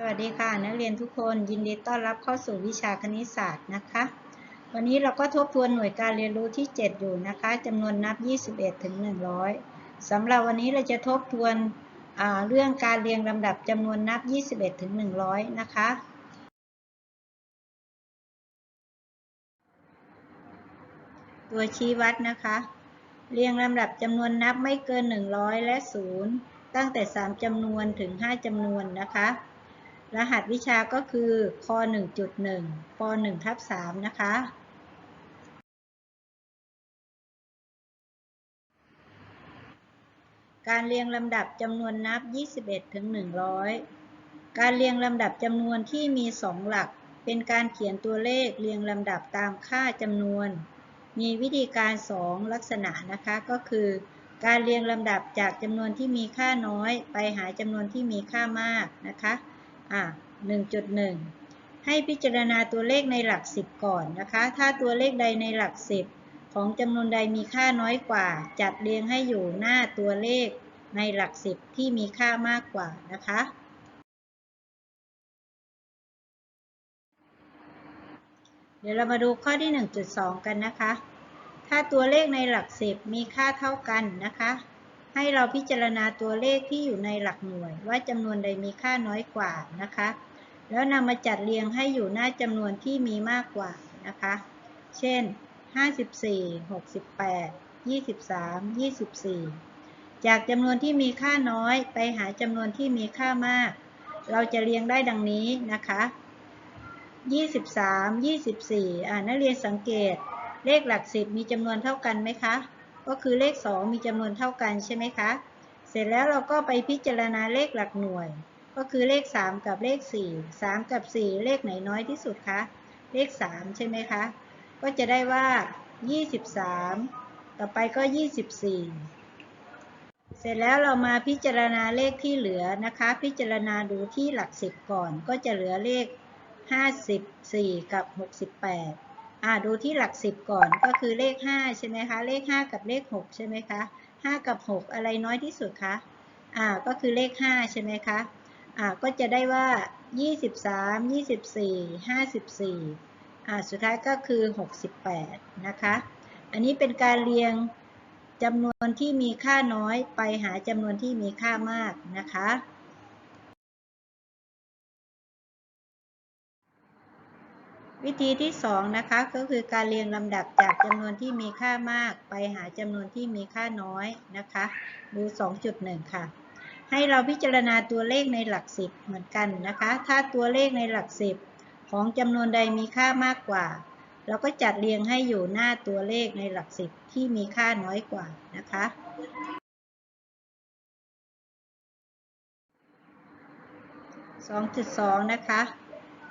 สวัสดีค่ะนักเรียนทุกคนยินดีต้อนรับเข้าสู่วิชาคณิตศาสตร์นะคะ วันนี้เราก็ทบทวนหน่วยการเรียนรู้ที่ 7 อยู่นะคะจำนวนนับ 21 ถึง 100สำหรับวันนี้เราจะทบทวนเรื่องการเรียงลำดับจำนวนนับ 21 ถึง 100 นะคะ ตัวชี้วัดนะคะ เรียงลำดับจำนวนนับไม่เกิน 100 และ 0 ตั้งแต่ 3จำนวนถึง 5จำนวนนะคะ รหัสวิชาก็คือค1.1ป1ทับ3นะคะ การเรียงลำดับจำนวนนับ 21 ถึง 100 การเรียงลำดับจำนวนที่มี 2 หลัก เป็นการเขียนตัวเลขเรียงลำดับตามค่าจำนวน มีวิธีการ 2 ลักษณะนะคะก็คือ การเรียงลำดับจากจำนวนที่มีค่าน้อย ไปหาจำนวนที่มีค่ามากนะคะ อะ1.1 ให้พิจารณาตัวเลขในหลัก 10 ก่อนนะคะ ถ้าตัวเลขใดในหลัก 10 ของจำนวนใดมีค่าน้อยกว่า จัดเรียงให้อยู่หน้าตัวเลขในหลัก 10 ที่มีค่ามากกว่านะคะเดี๋ยวเรามาดูข้อที่ 1.2 กันนะคะ ถ้าตัวเลขในหลัก 10 มีค่าเท่ากันนะคะ ให้เราพิจารณาตัวเลขที่อยู่ในหลักหน่วย ว่าจำนวนใดมีค่าน้อยกว่านะคะ แล้วนำมาจัดเรียงให้อยู่หน้าจำนวนที่มีมากกว่านะคะ เช่น 54 68 23 24 จากจำนวนที่มีค่าน้อยไปหาจำนวนที่มีค่ามาก เราจะเรียงได้ดังนี้นะคะ 23 24 อ่านักเรียนสังเกต เลขหลักสิบมีจำนวนเท่ากันไหมคะ ก็คือเลข 2 มีจำนวนเท่ากันใช่ไหมคะ เสร็จแล้วเราก็ไปพิจารณาเลขหลักหน่วย ก็คือเลข 3 กับเลข 4 3 กับ 4 เลขไหนน้อยที่สุดคะ เลข 3 ใช่ไหมคะ ก็จะได้ว่า 23 ต่อไปก็ 24 เสร็จแล้วเรามาพิจารณาเลขที่เหลือนะคะ พิจารณาดูที่หลักสิบก่อน ก็จะเหลือเลข 54 กับ 68 อ่าดูที่หลักสิบก่อนก็คือเลข5ใช่ไหมคะ เลข5กับเลข6ใช่ไหมคะ5กับ6อะไรน้อยที่สุดคะอ่าก็คือเลข5ใช่ไหมคะอ่าก็จะได้ว่า23 24 54อ่าสุดท้ายก็คือ68นะคะ อันนี้เป็นการเรียงจำนวนที่มีค่าน้อยไปหาจำนวนที่มีค่ามากนะคะ วิธีที่2นะคะก็คือการเรียงลำดับจากจำนวนที่มีค่ามาก ไปหาจำนวนที่มีค่าน้อยนะคะดู2.1 ค่ะ ให้เราพิจารณาตัวเลขในหลัก10เหมือนกันนะคะ ถ้าตัวเลขในหลัก10ของจำนวนใดมีค่ามากกว่า เราก็จัดเรียงให้อยู่หน้าตัวเลขในหลัก10ที่มีค่าน้อยกว่านะคะ2.2 นะคะ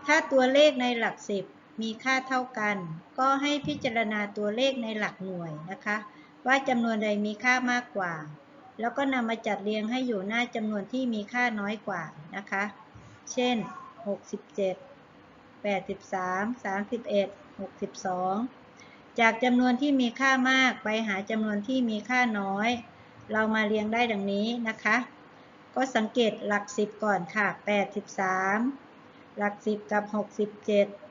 ถ้าตัวเลขในหลัก10 มีค่าเท่ากัน ก็ให้พิจารณาตัวเลขในหลักหน่วยนะคะ ว่าจำนวนใดมีค่ามากกว่า แล้วก็นำมาจัดเรียงให้อยู่หน้าจำนวนที่มีค่าน้อยกว่านะคะ เช่น 67 83 31 62 จากจำนวนที่มีค่ามากไปหาจำนวนที่มีค่าน้อย เรามาเรียงได้ดังนี้นะคะ ก็สังเกตหลัก 10 ก่อนค่ะ 83 หลัก 10 กับ 67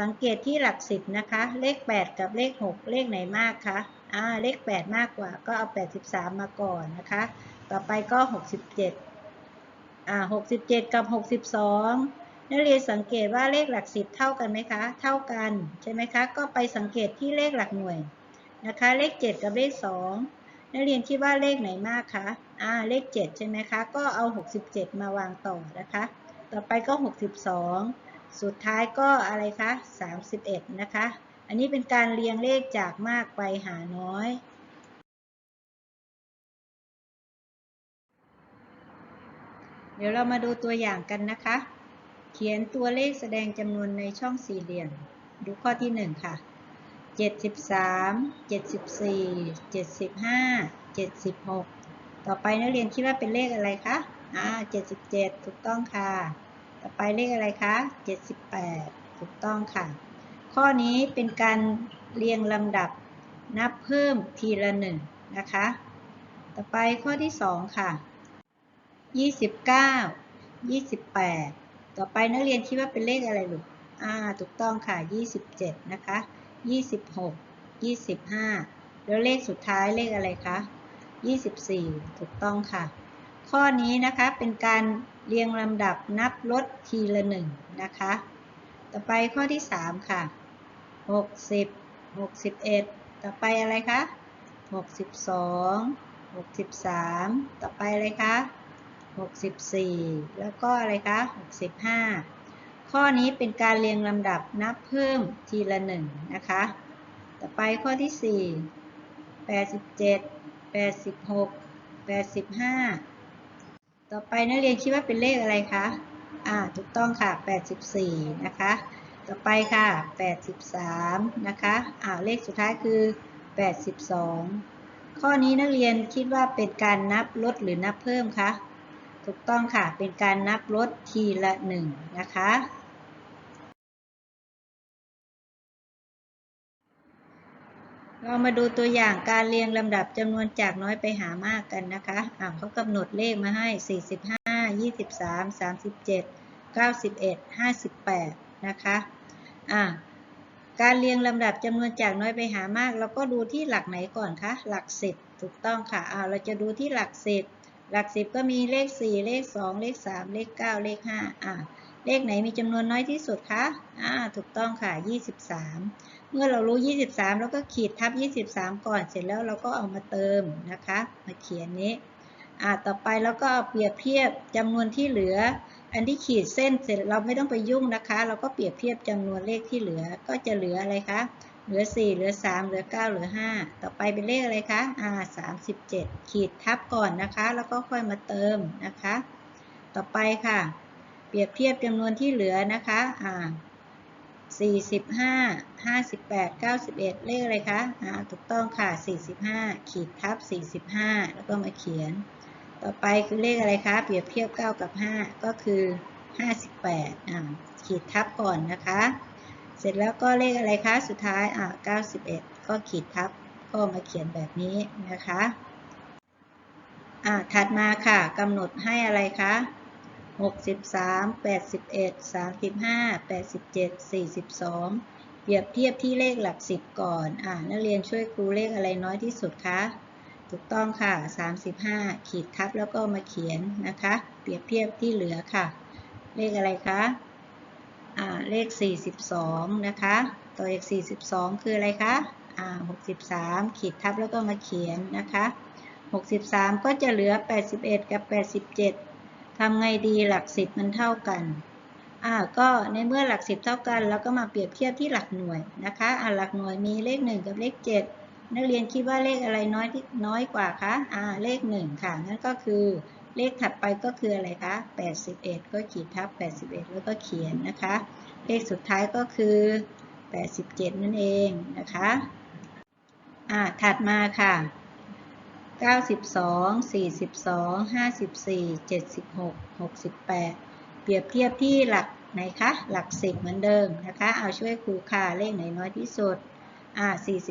สังเกตที่หลัก10นะคะ เลข 8 กับเลข 6 เลขไหนมากคะอ่าเลข 8 มากกว่าก็เอา 83 มาก่อนนะคะ ต่อไปก็ 67อ่า67 กับ 62 นักเรียนสังเกตว่าเลขหลัก10เท่ากันไหมคะ เท่ากันใช่ไหมคะ ก็ไปสังเกตที่เลขหลักหน่วยนะคะ เลข 7 กับเลข 2 นักเรียนคิดว่าเลขไหนมากคะอ่าเลข 7 ใช่ไหมคะ ก็เอา 67 มาวางต่อนะคะ ต่อไปก็ 62 สุดท้ายก็อะไรคะ 31 นะคะ อันนี้เป็นการเรียงเลขจากมากไปหาน้อย เดี๋ยวเรามาดูตัวอย่างกันนะคะ เขียนตัวเลขแสดงจำนวนในช่องสี่เหลี่ยม ดูข้อที่ 1 ค่ะ 73 74 75 76 ต่อไปนักเรียนคิดว่าเป็นเลขอะไรคะ อ่า 77 ถูกต้องค่ะ ต่อไปเลขอะไรคะ78 ถูกต้องค่ะ ข้อนี้เป็นการเรียงลำดับนับเพิ่มทีละหนึ่งนะคะ ต่อไปข้อที่ 2 ค่ะ 29 28 ต่อไปนักเรียนคิดว่าเป็นเลขอะไรลูกอ่าถูกต้องค่ะ 27 นะคะ 26 25 แล้วเลขสุดท้ายเลขอะไรคะ24 ถูกต้องค่ะ ข้อนี้นะคะเป็นการเรียงลำดับนับลดทีละหนึ่งนะคะ ต่อไปข้อที่ 3 ค่ะ 60 61 ต่อไปอะไรคะ 62 63 ต่อไปอะไรคะ 64 แล้วก็อะไรคะ 65 ข้อนี้เป็นการเรียงลำดับนับเพิ่มทีละหนึ่งนะคะ ต่อไปข้อที่ 4 87 86 85 ต่อไปนักเรียนคิดว่าเป็นเลขอะไรคะ อ่า ถูกต้องค่ะ 84 นะคะ ต่อไปค่ะ 83 นะคะ อ่า เลขสุดท้ายคือ 82 ข้อนี้นักเรียนคิดว่าเป็นการนับลดหรือนับเพิ่มคะ ถูกต้องค่ะ เป็นการนับลดทีละหนึ่งนะคะ เรามาดูตัวอย่างการเรียงลำดับจำนวนจากน้อยไปหามากกันนะคะอ่าเขากำหนดเลขมาให้ 45 23 37 91 58 นะคะอ่าการเรียงลำดับจำนวนจากน้อยไปหามาก เราก็ดูที่หลักไหนก่อนคะ หลัก 10 ถูกต้องค่ะอ่าเราจะดูที่หลัก 10 หลัก 10 ก็มีเลข 4 เลข 2 เลข 3 เลข 9 เลข 5อ่า เลขไหนมีจำนวนน้อยที่สุดคะ อ่า ถูกต้องค่ะ 23 เมื่อเรารู้ 23 แล้วก็ขีดทับ 23 ก่อน เสร็จแล้วเราก็เอามาเติมนะคะ มาเขียนนี้ อ่า ต่อไปแล้วก็เปรียบเทียบจำนวนที่เหลือ อันที่ขีดเส้นเสร็จเราไม่ต้องไปยุ่งนะคะ เราก็เปรียบเทียบจำนวนเลขที่เหลือ ก็จะเหลืออะไรคะ เหลือ 4 เหลือ 3 เหลือ 9 เหลือ 5 ต่อไปเป็นเลขอะไรคะ อ่า 37 ขีดทับก่อนนะคะ แล้วก็ค่อยมาเติมนะคะ ต่อไปค่ะ เปรียบเทียบจำนวนที่เหลือนะคะอ่า45 58 91 เลขอะไรคะอ่าถูกต้องค่ะ 45 ขีดทับ 45 แล้วก็มาเขียน ต่อไปคือเลขอะไรคะ เปรียบเทียบ 9 กับ 5 ก็คือ 58อ่าขีดทับก่อนนะคะ เสร็จแล้วก็เลขอะไรคะ สุดท้ายอ่า91 ก็ขีดทับ ก็มาเขียนแบบนี้นะคะอ่าถัดมาค่ะกำหนดให้อะไรคะ 63 81 35 87 42เปรียบเทียบที่เลขหลัก10ก่อน อ่า นักเรียนช่วยครูเลขอะไรน้อยที่สุดคะ ถูกต้องค่ะ35ขีดทับแล้วก็มาเขียนนะคะ เปรียบเทียบที่เหลือค่ะ เลขอะไรคะ อ่า เลข42นะคะ ตัวเลข42คืออะไรคะ อ่า63ขีดทับแล้วก็มาเขียนนะคะ63ก็จะเหลือ81กับ87 ทำไงดีหลัก10มันเท่ากันอ่าก็ในเมื่อหลัก10เท่ากันเราก็มาเปรียบเทียบที่หลักหน่วยนะคะอ่าหลักหน่วยมีเลข1กับเลข7นักเรียนคิดว่าเลขอะไรน้อยที่น้อยกว่าคะอ่าเลข1ค่ะนั่นก็คือเลขถัดไปก็คืออะไรคะ81 ก็ขีดทับ 81 แล้วก็เขียนนะคะ เลขสุดท้ายก็คือ 87 นั่นเองนะคะอ่าถัดมาค่ะ 92 42 54 76 68 เปรียบเทียบที่หลักไหนคะ หลัก 10 เหมือนเดิมนะคะ เอาช่วยครูค่ะ เลขไหนน้อยที่สุด อ่า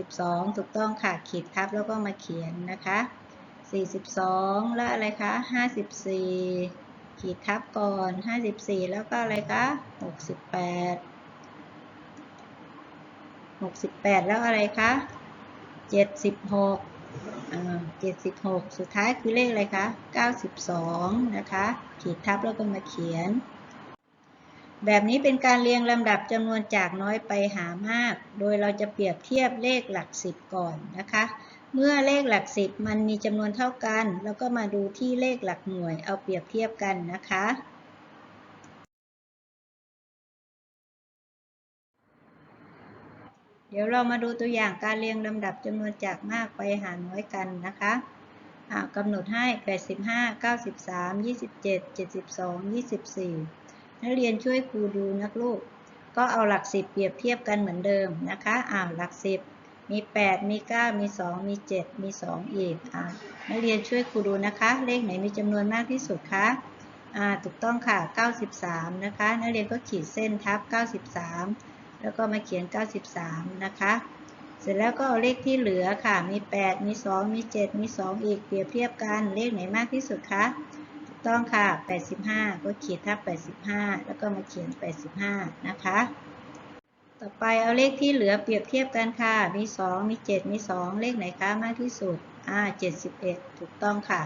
42 ถูกต้องค่ะ ขีดทับแล้วก็มาเขียนนะคะ 42 แล้วอะไรคะ 54 ขีดทับก่อน 54 แล้วก็อะไรคะ 68 68 แล้วอะไรคะ 76 อ่า76สุดท้ายคือเลขอะไรคะ92นะคะ ขีดทับแล้วก็มาเขียน แบบนี้เป็นการเรียงลำดับจำนวนจากน้อยไปหามาก โดยเราจะเปรียบเทียบเลขหลัก10ก่อนนะคะ เมื่อเลขหลัก10มันมีจำนวนเท่ากัน แล้วก็มาดูที่เลขหลักหน่วยเอาเปรียบเทียบกันนะคะ เดี๋ยวเรามาดูตัวอย่างการเรียงลำดับจำนวนจากมากไปหาน้อยกันนะคะกำหนดให้ 85 93 27 72 24 นักเรียนช่วยครูดูนักลูก ก็เอาหลัก 10 เปรียบเทียบกันเหมือนเดิมนะคะอ่าหลัก 10 มี 8 มี 9 มี 2 มี 7 มี 2 อีกอ่านักเรียนช่วยครูดูนะคะ เลขไหนมีจำนวนมากที่สุดคะอ่าถูกต้องค่ะ 93 นะคะ นักเรียนก็ขีดเส้นทับ 93 แล้วก็มาเขียน 93 นะคะ เสร็จแล้วก็เอาเลขที่เหลือค่ะ มี 8 มี 2 มี 7 มี 2 อีก เปรียบเทียบกัน เลขไหนมากที่สุดคะ ถูกต้องค่ะ 85 ก็ขีดทับ 85 แล้วก็มาเขียน 85 นะคะ ต่อไปเอาเลขที่เหลือเปรียบเทียบกันค่ะ มี 2 มี 7 มี 2 เลขไหนคะมากที่สุด อ่า 71 ถูกต้องค่ะ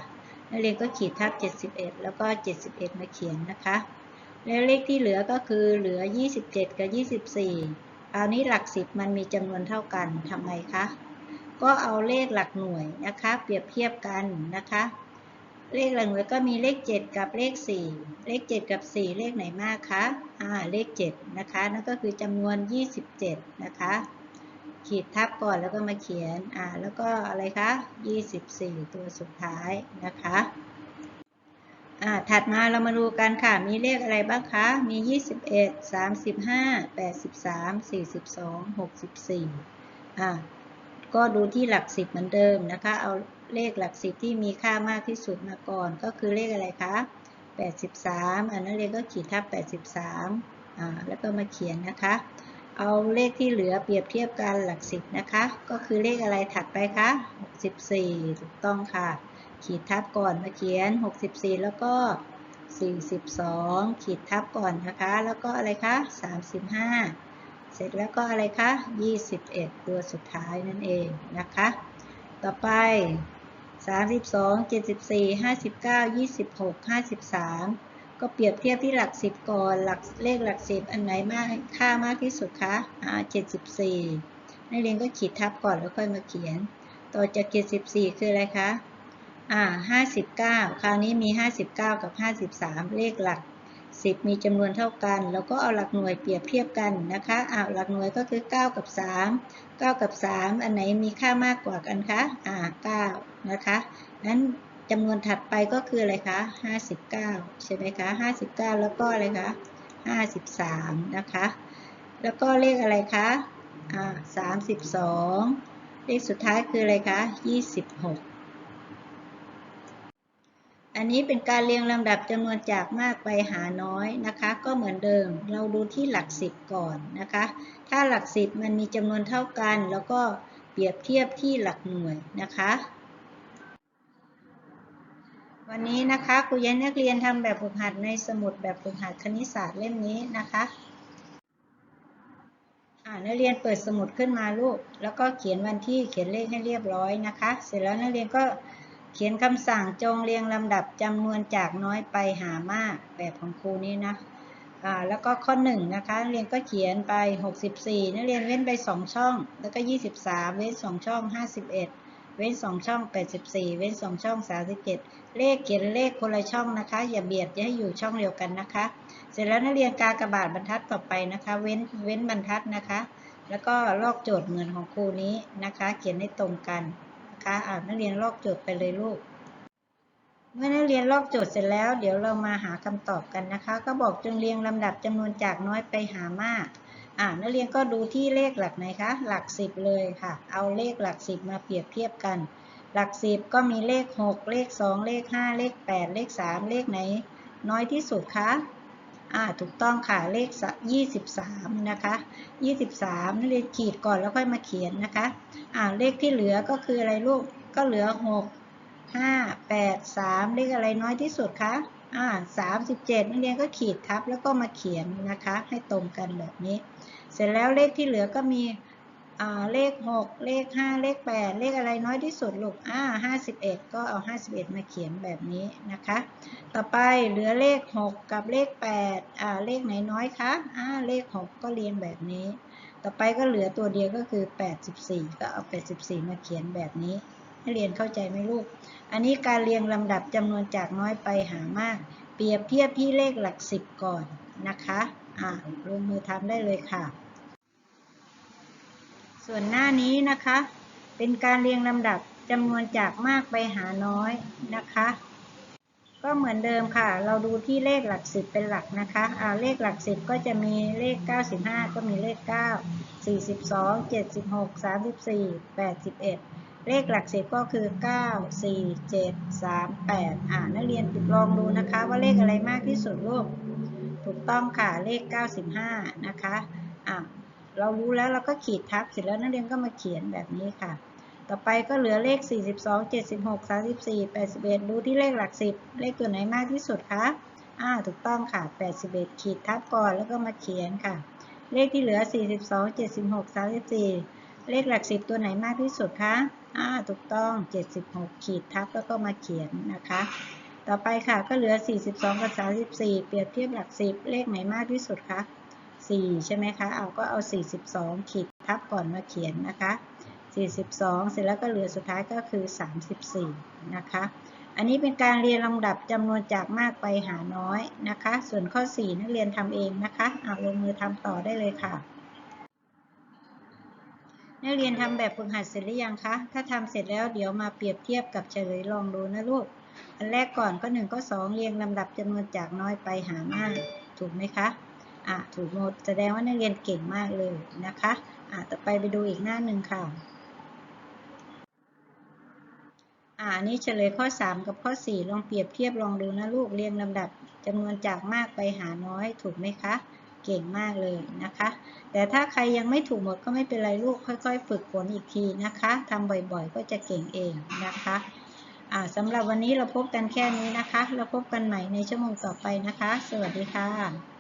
นักเรียนก็ขีดทับ 71 แล้วก็ 71 มาเขียนนะคะ แล้วเลขที่เหลือก็คือเหลือ 27 กับ 24คราวนี้หลัก 10 มันมีจำนวนเท่ากันทำไงคะ ก็เอาเลขหลักหน่วยนะคะ เปรียบเทียบกันนะคะ เลขหลักหน่วยก็มีเลข 7 กับเลข 4 เลข 7 กับ 4 เลขไหนมากคะ อ่า เลข 7 นะคะ นั่นก็คือจำนวน 27 นะคะ ขีดทับก่อนแล้วก็มาเขียน อ่า แล้วก็อะไรคะ 24 ตัวสุดท้ายนะคะ อ่าถัดมาเรามาดูกันค่ะ มีเลขอะไรบ้างคะ มี 21 35 83 42 64อ่าก็ดูที่หลักสิบเหมือนเดิมนะคะ เอาเลขหลักสิบที่มีค่ามากที่สุดมาก่อน ก็คือเลขอะไรคะ 83 อันนั้นเรียนก็ขีดทับ 83อ่าแล้วก็มาเขียนนะคะ เอาเลขที่เหลือเปรียบเทียบกันหลักสิบนะคะ ก็คือเลขอะไรถัดไปคะ 64 ถูกต้องค่ะ ขีดทับก่อนมาเขียน 64 แล้วก็ 42 ขีดทับก่อนนะคะ แล้วก็อะไรคะ 35 เสร็จแล้วก็อะไรคะ 21 ตัวสุดท้ายนั่นเองนะคะ ต่อไป 32 74 59 26 53 ก็เปรียบเทียบที่หลัก 10 ก่อน หลักเลขหลัก 10 อันไหนมากค่ามากที่สุดคะอ่า74นักเรียนก็ขีดทับก่อนแล้วค่อยมาเขียน ต่อจาก74 คืออะไรคะ อ่า59คราวนี้มี59กับ53เลขหลัก10มีจำนวนเท่ากัน แล้วก็เอาหลักหน่วยเปรียบเทียบกันนะคะอ่าหลักหน่วยก็คือ9กับ3 9กับ3อันไหนมีค่ามากกว่ากันคะอ่า9นะคะนั้นจำนวนถัดไปก็คืออะไรคะ59ใช่ไหมคะ59แล้วก็อะไรคะ53นะคะ แล้วก็เลขอะไรคะอ่า32เลขสุดท้ายคืออะไรคะ26 อันนี้เป็นการเรียงลำดับจำนวนจากมากไปหาน้อยนะคะ ก็เหมือนเดิม เราดูที่หลักสิบก่อนนะคะ ถ้าหลักสิบมันมีจำนวนเท่ากัน แล้วก็เปรียบเทียบที่หลักหน่วยนะคะ วันนี้นะคะครูย้ายนักเรียนทำแบบฝึกหัดในสมุดแบบฝึกหัดคณิตศาสตร์เล่มนี้นะคะอ่านักเรียนเปิดสมุดขึ้นมาลูก แล้วก็เขียนวันที่เขียนเลขให้เรียบร้อยนะคะ เสร็จแล้วนักเรียนก็ เขียนคำสั่งจงเรียงลำดับจำนวนจากน้อยไปหามากแบบของครูนี้นะแล้วก็ข้อ1นนะคะนักเรียนก็เขียนไป 64นักเรียนเว้นไป 2 ช่อง แล้วก็ 23 เว้น 2 ช่อง 51 เว้น 2 ช่อง 84 เว้น 2 ช่อง 37 เลขเขียนเลขคนละช่องนะคะ อย่าเบียดอย่าให้อยู่ช่องเดียวกันนะคะ เสร็จแล้วนักเรียนกากระบาดบรรทัดต่อไปนะคะ เว้นเว้นบรรทัดนะคะ แล้วก็ลอกโจทย์เหมือนของครูนี้นะคะ เขียนให้ตรงกัน นะคะอ่านักเรียนลอกโจทย์ไปเลยลูก เมื่อนักเรียนลอกโจทย์เสร็จแล้ว เดี๋ยวเรามาหาคำตอบกันนะคะ ก็บอกจงเรียงลำดับจำนวนจากน้อยไปหามากอ่านักเรียนก็ดูที่เลขหลักไหนคะ หลักสิบเลยค่ะ เอาเลขหลักสิบมาเปรียบเทียบกัน หลักสิบก็มีเลข 6 เลข 2 เลข 5 เลข 8 เลข 3 เลขไหน น้อยที่สุดคะ อ่าถูกต้องค่ะเลข 23 นะคะ 23นักเรียนขีดก่อนแล้วค่อยมาเขียนนะคะอ่าเลขที่เหลือก็คืออะไรลูกก็เหลือ 6 5 8 3 เลขอะไรน้อยที่สุดคะอ่า37นักเรียนก็ขีดทับแล้วก็มาเขียนนะคะ ให้ตรงกันแบบนี้ เสร็จแล้วเลขที่เหลือก็มี เลข 6 เลข 5 เลข 8 เลขอะไรน้อยที่สุดลูกอ่า51 ก็เอา 51 มาเขียนแบบนี้นะคะ ต่อไปเหลือเลข 6 กับเลข8อ่าเลขไหนน้อยคะอ่าเลข 6 ก็เรียงแบบนี้ ต่อไปก็เหลือตัวเดียวก็คือ 84 ก็เอา 84 มาเขียนแบบนี้ให้เรียนเข้าใจไหมลูก อันนี้การเรียงลำดับจำนวนจากน้อยไปหามาก เปรียบเทียบที่เลขหลัก 10 ก่อนนะคะอ่าลงมือทำได้เลยค่ะ ส่วนหน้านี้นะคะ เป็นการเรียงลำดับจำนวนจากมากไปหาน้อยนะคะ ก็เหมือนเดิมค่ะ เราดูที่เลขหลักสิบเป็นหลักนะคะอ่าเลขหลักสิบก็จะมีเลข 95 ก็มีเลข 9 42 76 34 81 เลขหลักสิบก็คือ 9 4 7 3 8 อ่านักเรียนลองดูนะคะว่าเลขอะไรมากที่สุดลูก ถูกต้องค่ะเลข 95 นะคะอ่า เรารู้แล้วเราก็ขีดทับเสร็จแล้วนักเรียนก็มาเขียนแบบนี้ค่ะ ต่อไปก็เหลือเลข 42 76 34 81 ดูที่เลขหลัก 10 เลขตัวไหนมากที่สุดคะอ่าถูกต้องค่ะ 81 ขีดทับก่อนแล้วก็มาเขียนค่ะ เลขที่เหลือ 42 76 34 เลขหลัก 10 ตัวไหนมากที่สุดคะอ่าถูกต้อง 76 ขีดทับแล้วก็มาเขียนนะคะ ต่อไปค่ะก็เหลือ 42 กับ 34 เปรียบเทียบหลัก 10 เลขไหนมากที่สุดคะ 4 ใช่ไหมคะ เอาก็เอา 42 ขีดทับก่อนมาเขียนนะคะ 42 เสร็จแล้วก็เหลือสุดท้ายก็คือ 34 นะคะ อันนี้เป็นการเรียนลำดับจำนวนจากมากไปหาน้อยนะคะ ส่วนข้อ 4 นักเรียนทำเองนะคะ เอาลงมือทำต่อได้เลยค่ะ นักเรียนทำแบบฝึกหัดเสร็จหรือยังคะ ถ้าทำเสร็จแล้วเดี๋ยวมาเปรียบเทียบกับเฉลยลองดูนะลูก อันแรกก่อนก็1ก็2เรียงลำดับจำนวนจากน้อยไปหามากถูกไหมคะ อะถูกหมดแสดงว่านักเรียนเก่งมากเลยนะคะอะต่อไปไปดูอีกหน้าหนึ่งค่ะอ่าอันนี้เฉลยข้อ 3 กับข้อ 4 ลองเปรียบเทียบลองดูนะลูกเรียงลำดับจำนวนจากมากไปหาน้อยถูกไหมคะ เก่งมากเลยนะคะ แต่ถ้าใครยังไม่ถูกหมดก็ไม่เป็นไรลูกค่อย ๆ ฝึกฝนอีกทีนะคะทำบ่อยๆ ก็จะเก่งเองนะคะอ่าสำหรับวันนี้เราพบกันแค่นี้นะคะ เราพบกันใหม่ในชั่วโมงต่อไปนะคะ สวัสดีค่ะ